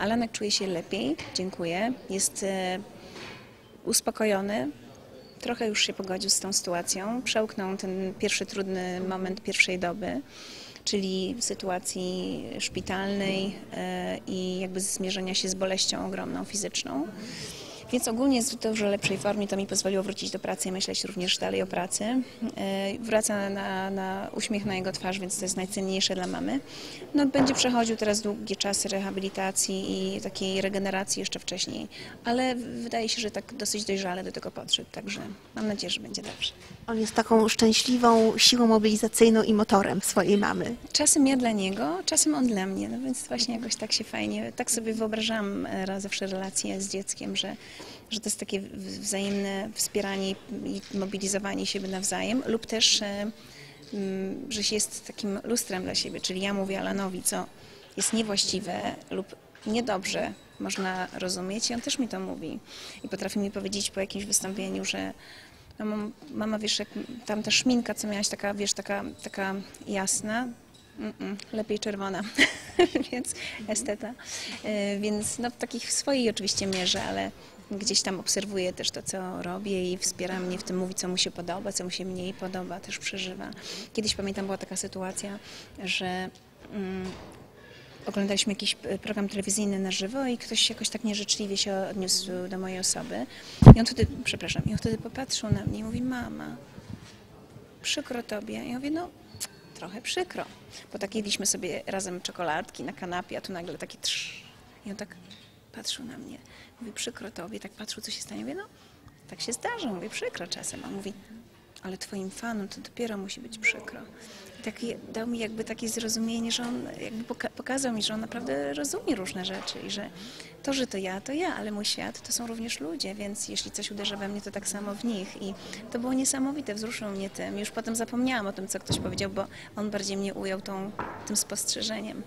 Alanek czuje się lepiej, dziękuję. Jest e, uspokojony, trochę już się pogodził z tą sytuacją. Przełknął ten pierwszy trudny moment pierwszej doby, czyli sytuacji szpitalnej e, i jakby zmierzenia się z boleścią ogromną fizyczną. Więc ogólnie jest w dużo lepszej formie, to mi pozwoliło wrócić do pracy i myśleć również dalej o pracy. E, Wraca na, na uśmiech na jego twarz, więc to jest najcenniejsze dla mamy. No, będzie przechodził teraz długie czasy rehabilitacji i takiej regeneracji jeszcze wcześniej, ale wydaje się, że tak dosyć dojrzale do tego podszedł, także mam nadzieję, że będzie dobrze. On jest taką szczęśliwą siłą mobilizacyjną i motorem swojej mamy. Czasem ja dla niego, czasem on dla mnie, no więc właśnie jakoś tak się fajnie, tak sobie wyobrażam e, raz zawsze relacje z dzieckiem, że, że to jest takie wzajemne wspieranie i mobilizowanie siebie nawzajem lub też, e, mm, że się jest takim lustrem dla siebie, czyli ja mówię Alanowi, co jest niewłaściwe lub niedobrze można rozumieć i on też mi to mówi. I potrafi mi powiedzieć po jakimś wystąpieniu, że Mama, mama wiesz, jak tam ta szminka, co miałaś, taka, wiesz, taka, taka jasna, Lepiej czerwona, więc esteta. E, Więc no, w takich swojej oczywiście mierze, ale gdzieś tam obserwuję też to, co robię i wspiera mnie w tym, mówi, co mu się podoba, co mu się mniej podoba, też przeżywa. Kiedyś pamiętam, była taka sytuacja, że mm, oglądaliśmy jakiś e, program telewizyjny na żywo i ktoś jakoś tak nieżyczliwie się odniósł do mojej osoby. I on wtedy, przepraszam, i on wtedy popatrzył na mnie i mówi, mama, przykro tobie. I ja mówię, no trochę przykro, bo tak jedliśmy sobie razem czekoladki na kanapie, a tu nagle taki trz. I on tak patrzył na mnie. Mówi, przykro tobie, tak patrzył, co się stanie. Mówię, no tak się zdarza, mówię, przykro czasem. A mówi, ale twoim fanom to dopiero musi być przykro. I dał mi jakby takie zrozumienie, że on jakby poka- pokazał mi, że on naprawdę rozumie różne rzeczy i że to, że to ja, to ja, ale mój świat to są również ludzie, więc jeśli coś uderza we mnie, to tak samo w nich. I to było niesamowite, wzruszyło mnie tym. Już potem zapomniałam o tym, co ktoś powiedział, bo on bardziej mnie ujął tą, tym spostrzeżeniem.